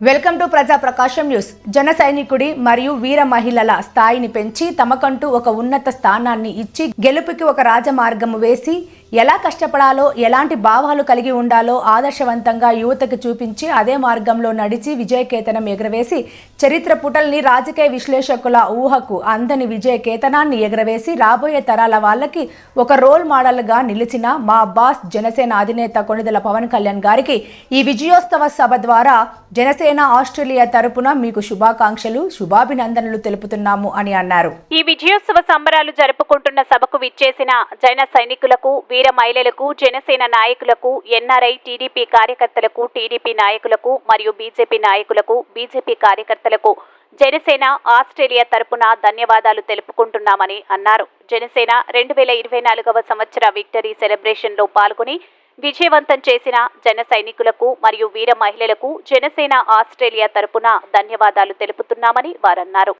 Welcome to ప్రజా ప్రకాశం news. జన సైనికుడి మరియు వీర మహిళల స్థాయిని పెంచి తమకంటూ ఒక ఉన్నత స్థానాన్ని ఇచ్చి గెలుపుకి ఒక రాజమార్గము వేసి ఎలా కష్టపడాలో ఎలాంటి భావాలు కలిగి ఉండాలో ఆదర్శవంతంగా యువతకు చూపించి అదే మార్గంలో నడిచి విజయకేతనం ఎగరవేసి చరిత్ర పుటల్ని రాజకీయ విశ్లేషకుల ఊహకు అందని విజయకేతనాన్ని ఎగరవేసి రాబోయే తరాల వాళ్ళకి ఒక రోల్ మోడల్గా నిలిచిన మా బాస్ జనసేన అధినేత కొణిదల పవన్ కళ్యాణ్ గారికి ఈ విజయోత్సవ సభ ద్వారా జనసేన ఆస్ట్రేలియా తరపున మీకు శుభాకాంక్షలు శుభాభినందనలు తెలుపుతున్నాము అని అన్నారు. ఈ విజయోత్సవ సంబరాలు జరుపుకుంటున్న సభకు విచ్చేసిన జైన సైనికులకు వీర మహిళలకు జనసేన నాయకులకు ఎన్ఆర్ఐ టీడీపీ కార్యకర్తలకు టీడీపీ నాయకులకు మరియు బీజేపీ నాయకులకు బీజేపీ కార్యకర్తలకు జనసేన ఆస్ట్రేలియా తరపున ధన్యవాదాలు తెలుపుకుంటున్నామని అన్నారు. జనసేన రెండు వేల ఇరవై నాలుగవ సంవత్సర విక్టరీ సెలబ్రేషన్లో పాల్గొని విజయవంతం చేసిన జన సైనికులకు మరియు వీర మహిళలకు జనసేన ఆస్ట్రేలియా తరపున ధన్యవాదాలు తెలుపుతున్నామని వారన్నారు.